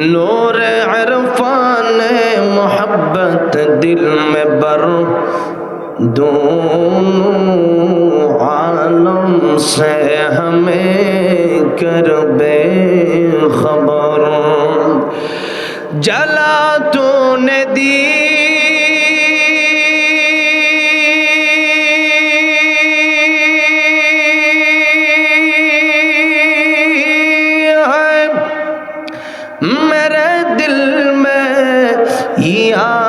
نور عرفان محبت دل میں بر دونوں عالم سے ہمیں کر بے خبر جلا تو نے دی Mm. দিয়া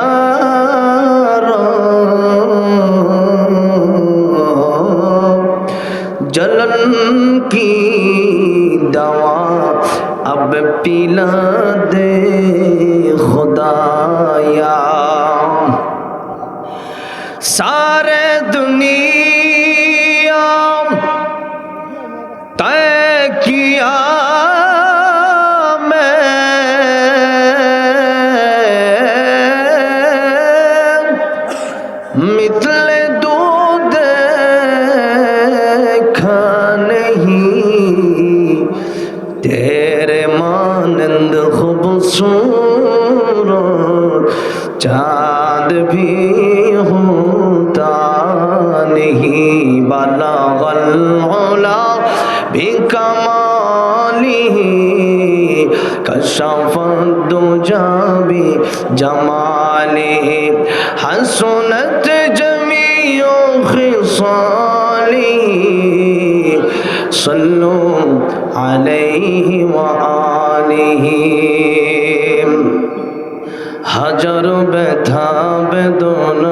بكماله كشف الدجى بجماله حسنت جميع خصاله صلوا عليه وآله হাজার ব্যথা বেদনা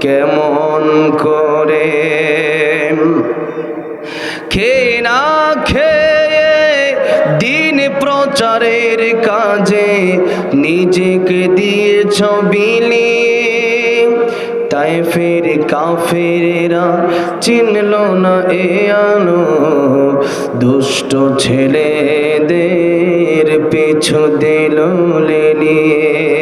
কেমন করে? খেয়ে না খেয়ে দিন প্রচারের কাজে নিজেকে দিয়েছ বিলিয়ে তাই ফের কাফেরা চিনল না এ আলো। দুষ্ট ছেলেদের পিছু দিল লেলিয়ে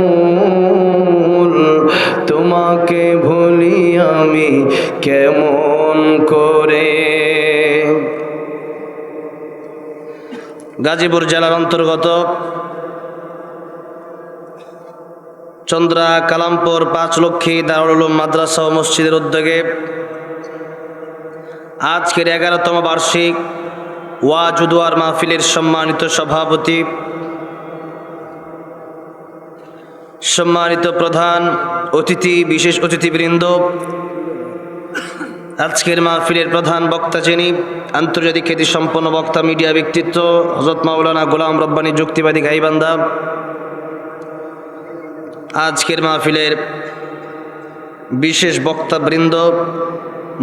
গাজীপুর জেলার অন্তর্গত চন্দ্রা কালামপুর পাঁচ লক্ষী দারুল মাদ্রাসা ও মসজিদের উদ্যোগে আজকের এগারোতম বার্ষিক ওয়াজুদুয়ার মাহফিলের সম্মানিত সভাপতি, সম্মানিত প্রধান অতিথি, বিশেষ অতিথিবৃন্দ আজকের মাহফিলের প্রধান বক্তা যিনি, আন্তর্জাতিক খ্যাতি সম্পন্ন বক্তা, মিডিয়া ব্যক্তিত্ব হজরত মাওলানা গোলাম রব্বানী যুক্তিবাদী গাইবান্ধা। আজকের মাহফিলের বিশেষ বক্তাবৃন্দ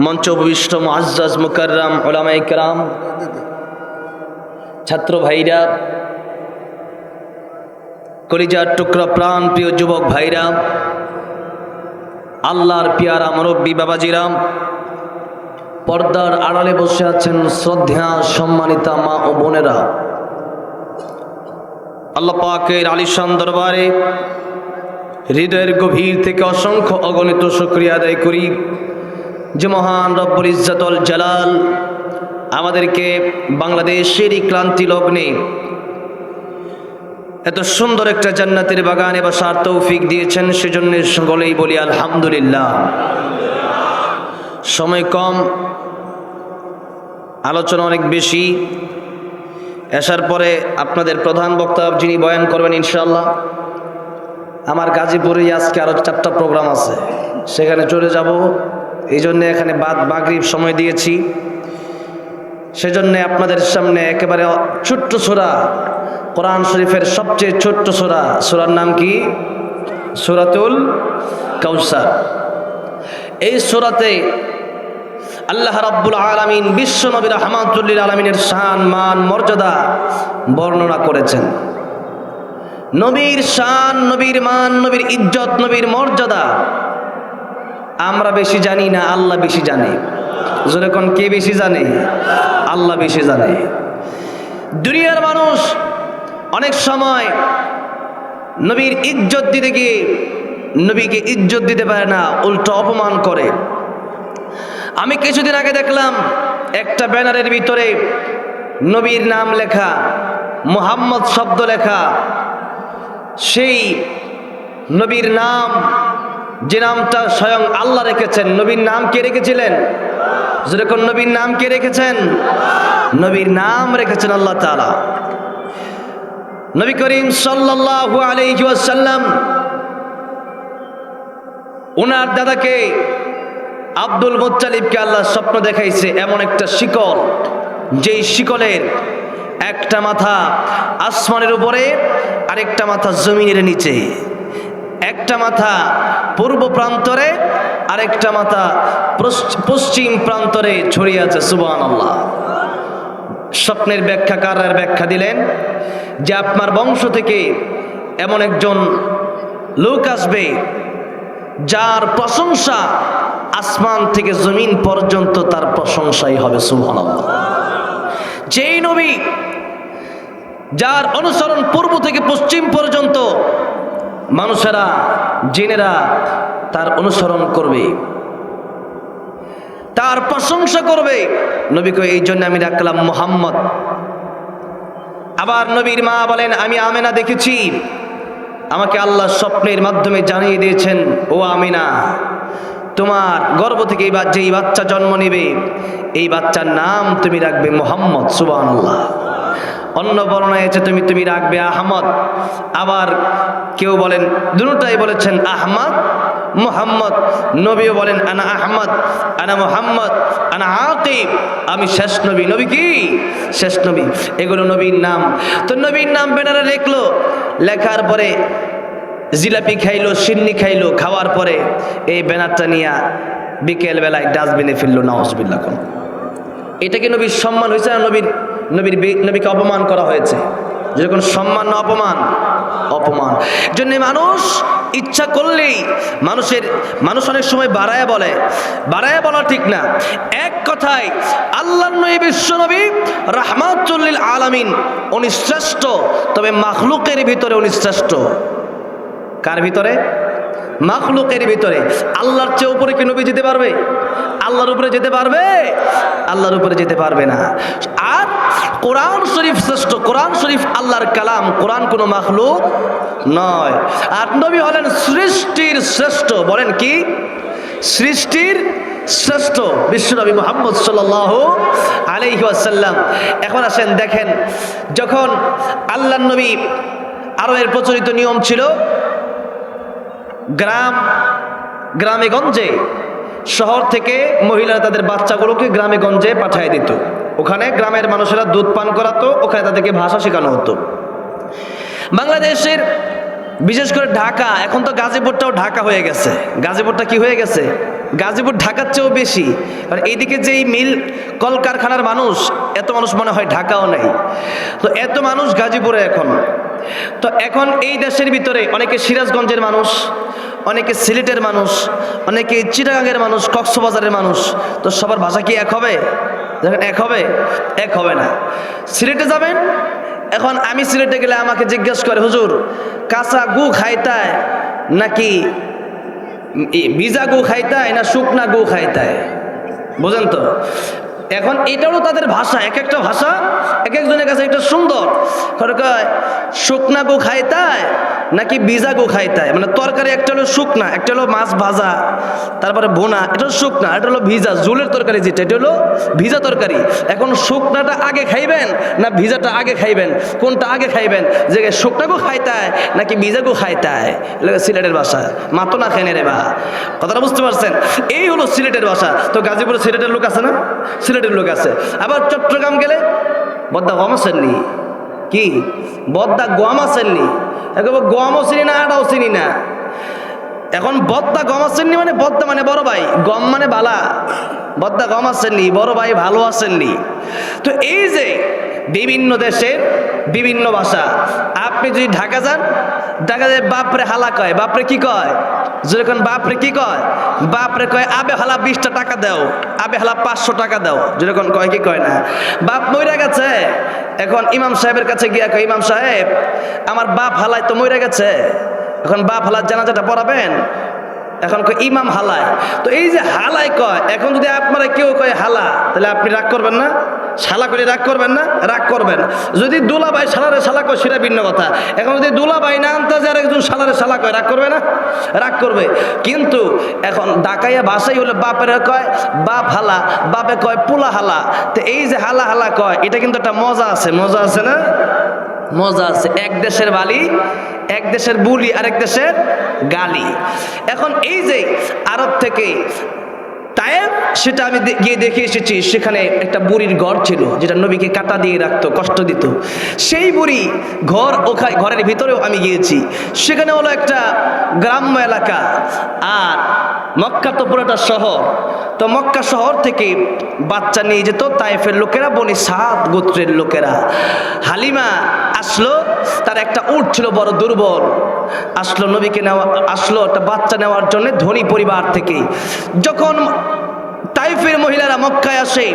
মঞ্চ উপবিষ্ট মুআজ্জাজ, মুকাররাম কেরাম, ছাত্র ভাইরা, কলিজার টুকরা প্রাণ প্রিয় যুবক ভাইরা, আল্লাহর পিয়ারা মুরব্বী বাবাজিরাম পর্দার আড়ালে বসে আছেন শ্রদ্ধা সম্মানিতা মা ও বোনেরা। আল্লাহ পাকের আলিশান দরবারে হৃদয়ের গভীর থেকে অসংখ্য অগণিত শুক্রিয়া আদায় করি যে মহান রব্বুল ইজ্জাতুল জালাল আমাদেরকে বাংলাদেশের এই ক্লান্তি লগ্নে এত সুন্দর একটা জান্নাতের বাগানে বসার তৌফিক দিয়েছেন, সেজন্য সকলেই বলি আলহামদুলিল্লাহ। সময় কম আলোচনা অনেক বেশি। আসার পরে আপনাদের প্রধান বক্তা যিনি বয়ান করবেন ইনশাল্লাহ আমার গাজীপুরে আজকে আরও চারটা প্রোগ্রাম আছে। সেখানে চলে যাব। এই জন্যে এখানে বাদ বাগরিব সময় দিয়েছি। সেজন্য আপনাদের সামনে একেবারে ছোট্ট সোরা, কোরআন শরীফের সবচেয়ে ছোট্ট সোরা। সোরার নাম কি? সুরাতুল কাউসার। এই সোরাতে আল্লাহ রাব্বুল আলামিন বিশ্ব নবীর রহমাতুল্লিল আলমিনের শান, মান, মর্যাদা বর্ণনা করেছেন। নবীর শান, নবীর মান, নবীর ইজ্জত, নবীর মর্যাদা আমরা বেশি জানি না, আল্লাহ বেশি জানে। যেরকম কে বেশি জানে? আল্লাহ বেশি জানে। দুনিয়ার মানুষ অনেক সময় নবীর ইজ্জত দিতে গিয়ে নবীকে ইজ্জত দিতে পারে না, উল্টো অপমান করে। আমি কিছুদিন আগে দেখলাম একটা ব্যানারের ভিতরে নবীর নাম লেখা, মোহাম্মদ শব্দ লেখা। সেই নবীর নাম, যে নামটা স্বয়ং আল্লাহ রেখেছেন। নবীর নাম কে রেখেছিলেন? যেরকম নবীর নাম কে রেখেছেন? নবীর নাম রেখেছেন আল্লাহ তালা নবী করিম সাল্লাল্লাহু আলাইহি ওয়াসাল্লাম ওনার দাদাকে আব্দুল মোত্তালিবকে আল্লাহ স্বপ্ন দেখাইছে এমন একটা শিকল। যেই শিকলের একটা মাথা আসমানের উপরে, আরেকটা মাথা জমিনের নিচে। একটা মাথা পূর্ব প্রান্তরে, আরেকটা মাথা পশ্চিম প্রান্তরে ছড়িয়ে আছে সুবান আল্লাহ স্বপ্নের ব্যাখ্যাকারের ব্যাখ্যা দিলেন? যে আপনার বংশ থেকে এমন একজন লোক আসবে, যার প্রশংসা আসমান থেকে জমিন পর্যন্ত তার প্রশংসাই হবে, সুবহানাল্লাহ। যেই নবী যার অনুসরণ পূর্ব থেকে পশ্চিম পর্যন্ত মানুষেরা, জেনেরা তার অনুসরণ করবে, তার প্রশংসা করবে। নবীকে এই জন্য আমি রাখলাম মোহাম্মদ। আবার নবীর মা বলেন, আমি আমেনা দেখেছি। আমাকে আল্লাহ স্বপ্নের মাধ্যমে জানিয়ে দিয়েছেন, ও আমিনা তোমার গর্ব থেকে এই বা- যেই বাচ্চা জন্ম নেবে। এই বাচ্চার নাম তুমি রাখবে মোহাম্মদ সুবাহ আল্লাহ অন্য বর্ণায় আছে, তুমি তুমি রাখবে আহমদ। আবার কেউ বলেন, দুটাই বলেছেন আহমদ, মোহাম্মদ। নবীও বলেন, আনা আহমদ, আনা মোহাম্মদ, আনা আকিব। আমি শেষ নবী। নবী কি? শেষ নবী। এগুলো নবীর নাম। তো নবীর নাম ব্যানারে লিখলো। লেখার পরে জিলাপি খাইলো, সিন্নি খাইলো, খাওয়ার পরে এই ব্যানারটা নিয়ে বিকেল বেলায় ডাস্টবিনে ফেলল নওয়াজবিল্লা কোন। এটা কি নবীর সম্মান হয়েছে না নবীর নবীর নবীকে অপমান করা হয়েছে? যেরকম সম্মান না অপমান অপমান। জন্য মানুষ ইচ্ছা করলেই মানুষের মানুষ অনেক সময় বাড়ায় বলে। বাড়ায় বলা ঠিক না। এক কথায় আল্লাহ নবী বিশ্ব নবী রাহমাতুল্লিল আলামিন, উনি শ্রেষ্ঠ, তবে মাখলুকের ভিতরে উনি শ্রেষ্ঠ। কার ভিতরে? মাখলুকের ভিতরে। আল্লাহর চেয়ে উপরে কি নবী যেতে পারবে? আল্লাহর উপরে যেতে পারবে? আল্লাহর উপরে যেতে পারবে না। আর কোরআন শরীফ শ্রেষ্ঠ। কোরআন শরীফ আল্লাহর কালাম। কোরআন কোনো মাখলুক নয়। আর নবী হলেন সৃষ্টির শ্রেষ্ঠ। বলেন কি? সৃষ্টির শ্রেষ্ঠ। বিশ্বনবী মোহাম্মদ সাল আলাইহি আসাল্লাম এখন আসেন, দেখেন, যখন আল্লাহ নবী এর প্রচলিত নিয়ম ছিল গ্রাম গ্রামে গঞ্জে শহর থেকে মহিলারা তাদের বাচ্চাগুলোকে গ্রামে গঞ্জে পাঠিয়ে দিত। ওখানে গ্রামের মানুষেরা দুধ পান করাতো, ওখানে তাদেরকে ভাষা শেখানো হতো। বাংলাদেশের, বিশেষ করে ঢাকা, এখন তো গাজীপুরটাও ঢাকা হয়ে গেছে। গাজীপুরটা কি হয়ে গেছে? গাজীপুর ঢাকার চেয়েও বেশি। কারণ এইদিকে যে এই মিল কলকারখানার মানুষ, এত মানুষ মনে হয় ঢাকাও নেই। তো এত মানুষ গাজীপুরে এখন। তো এখন এই দেশের ভিতরে অনেকে সিরাজগঞ্জের মানুষ, অনেকে সিলেটের মানুষ, অনেকে চিটাগাঙ্গের মানুষ, কক্সবাজারের মানুষ। তো সবার ভাষা কি এক হবে? দেখেন, এক হবে? এক হবে না। সিলেটে যাবেন? এখন আমি সিলেটে গেলে আমাকে জিজ্ঞেস করে, হুজুর, কাঁচা গু খাইতায় নাকি ভিজা গু খাইতায় না শুকনা গু খাইতায়? বুঝেন তো? এখন এটাও তাদের ভাষা, এক একটা ভাষা এক একজনের কাছে একটা সুন্দর। শুকনা গো খাইতায় নাকি ভিজা গো খাইতায় মানে তরকারি একটা হলো শুকনা, একটা হলো মাছ ভাজা, তারপরে বোনা এটা হলো শুকনা, এটা হলো ভিজা জুলের তরকারি যেটা, এটা হলো ভিজা তরকারি। এখন শুকনাটা আগে খাইবেন না ভিজাটা আগে খাইবেন? কোনটা আগে খাইবেন? যে শুকনা গো খাইতায় নাকি ভিজা গো খাইতায় সিলেটের ভাষা। মাতো না খেনে রে বা। কথাটা বুঝতে পারছেন? এই হলো সিলেটের ভাষা। তো গাজীপুরে সিলেটের লোক আছে না? সিলেটের লোক আছে। আবার চট্টগ্রাম গেলে বদ্দা গম আসেননি কি? বদ্দা গম আসেননি একেবারে গমও চিনি না, আটাও চিনি না। এখন বদ্দা গম আসেননি মানে বদ্দা মানে বড় ভাই। গম মানে বালা। বদ্দা গম আসেননি বড় ভাই ভালো আসেননি তো এই যে বিভিন্ন দেশের বিভিন্ন ভাষা। আপনি যদি ঢাকা যান ঢাকা যায় বাপরে হালা কয়, বাপরে কি কয়? যেরকম বাপরে কি কয়? বাপরে কয়, আবে হালা বিশটা টাকা দাও, আবে হালা পাঁচশো টাকা দাও। যেরকম কয় কি কয় না। বাপ মইরা গেছে। এখন ইমাম সাহেবের কাছে গিয়া কয়, ইমাম সাহেব, আমার বাপ হালাই তো মইরা গেছে। এখন বাপ হালার জানাজাটা পড়াবেন? এখন কয়, ইমাম হালায়। তো এই যে হালায় কয়, এখন যদি আপনারা কেউ কয় হালা, তাহলে আপনি রাগ করবেন না? শালা করে রাগ করবেন না? রাগ করবেন। যদি দুলা ভাই শালারে শালা কয়, সেটা ভিন্ন কথা। এখন যদি দুলা ভাই না আনতে যে একজন শালারে শালা কয়, রাগ করবে না? রাগ করবে। কিন্তু এখন ডাকাইয়া ভাষাই হলে বাপের কয়, বাপ হালা, বাপে কয়, পুলা হালা। তো এই যে হালা হালা কয়, এটা কিন্তু একটা মজা আছে। মজা আছে না? মজা আছে। এক দেশের বালি, এক দেশের বুলি, আরেক দেশের গালি। এখন এই যে আরব থেকে তায়েব, সেটা আমি গিয়ে দেখে এসেছি, সেখানে একটা বুড়ির ঘর ছিল, যেটা নবীকে কাটা দিয়ে রাখতো, কষ্ট দিত। সেই বুড়ি ঘর ওখানে, ঘরের ভিতরেও আমি গিয়েছি। সেখানে হলো একটা গ্রাম্য এলাকা। আর মক্কা তো পুরোটা শহর। তো মক্কা শহর থেকে বাচ্চা নিয়ে যেত, তাইফের লোকেরা, বনি সাত গোত্রের লোকেরা। হালিমা আসলো, তার একটা উট ছিল বড় দুর্বল। আসলো নবীকে নেওয়া, আসলো একটা বাচ্চা নেওয়ার জন্য ধনী পরিবার থেকে। যখন তাইফের মহিলারা মক্কায় আসে,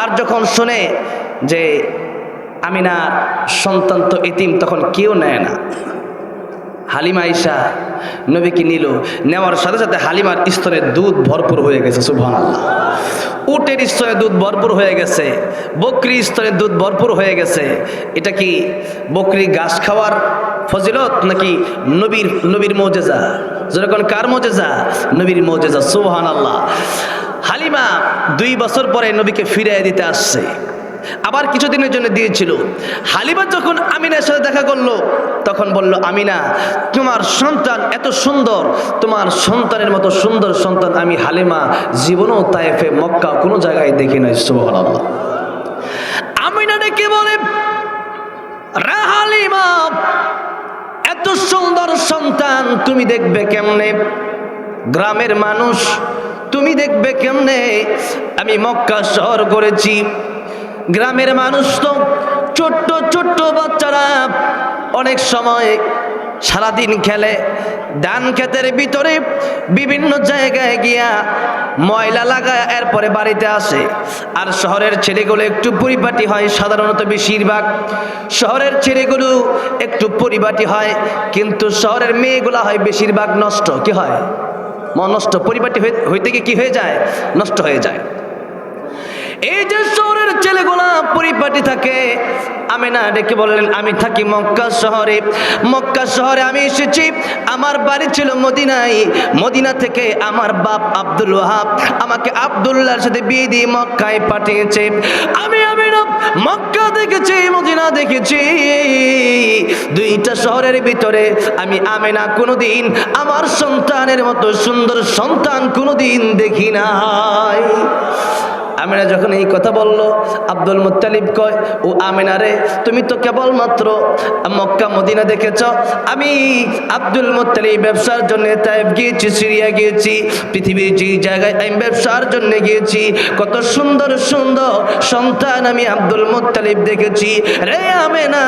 আর যখন শোনে যে আমিনার সন্তান তো এতিম, তখন কেউ নেয় না। হালিমা আইসা নবীকে নিল। নেওয়ার সাথে সাথে হালিমার স্তনের দুধ ভরপুর হয়ে গেছে আল্লাহ উটের স্তরে দুধ ভরপুর হয়ে গেছে বকরি স্তনে দুধ ভরপুর হয়ে গেছে। এটা কি বকরি ঘাস খাওয়ার ফজিলত নাকি নবীর নবীর মৌজেজা? যেরকম কার মৌজেজা? নবীর মৌজেজা সুবহান আল্লাহ হালিমা দুই বছর পরে নবীকে ফিরিয়ে দিতে আসছে। আবার কিছুদিনের জন্য দিয়েছিল। হালিমা যখন আমিনার সাথে দেখা করল, তখন বলল, আমিনা, তোমার সন্তান এত সুন্দর, তোমার সন্তানের মতো সুন্দর সন্তান আমি হালিমা জীবনও তাইফে মক্কা কোনো জায়গায় দেখি নাই, সুবহানাল্লাহ। আমিনা ডেকে বলে এত সুন্দর সন্তান তুমি দেখবে কেমনে? গ্রামের মানুষ, তুমি দেখবে কেমনে? আমি মক্কা শহর করেছি গ্রামের মানুষ তো, ছোট্ট ছোট্ট বাচ্চারা অনেক সময় সারাদিন খেলে, ধান ক্ষেতের ভিতরে বিভিন্ন জায়গায় গিয়া ময়লা লাগায়, এরপরে বাড়িতে আসে। আর শহরের ছেলেগুলো একটু পরিপাটি হয়, সাধারণত বেশিরভাগ শহরের ছেলেগুলো একটু পরিপাটি হয়, কিন্তু শহরের মেয়েগুলা হয় বেশিরভাগ নষ্ট। কি হয়? নষ্ট। পরিপাটি হইতে কি হয়ে যায়? নষ্ট হয়ে যায়। এই যে শহরের ছেলেগুলা পরিপাটি থাকে আমি না ডেকে বললেন, আমি থাকি মক্কা শহরে। মক্কা শহরে আমি এসেছি। আমার বাড়ি ছিল মদিনায়। মদিনা থেকে আমার বাপ আব্দুল ওয়াহাব আমাকে আব্দুল্লাহর সাথে বিয়ে দিয়ে মক্কায় পাঠিয়েছে। আমি আমি মক্কা দেখেছি, মদিনা দেখেছি। দুইটা শহরের ভিতরে আমি আমেনা কোনোদিন, আমার সন্তানের মতো সুন্দর সন্তান কোনোদিন দেখি নাই। আমিনা যখন এই কথা বলল, আব্দুল মুত্তালিব কয়, ও আমিনা রে, তুমি তো কেবলমাত্র মক্কা, মদিনা দেখেছ। আমি আব্দুল মুত্তালিব ব্যবসার জন্য তাইব গিয়েছি, সিরিয়া গিয়েছি, পৃথিবীর যে জায়গায় আমি ব্যবসার জন্য গিয়েছি, কত সুন্দর সুন্দর সন্তান আমি আব্দুল মুত্তালিব দেখেছি। রে আমেনা,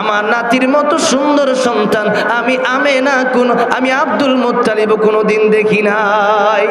আমার নাতির মতো সুন্দর সন্তান আমি আমেনা কোন, আমি আব্দুল মুত্তালিব কোনো দিন দেখি নাই।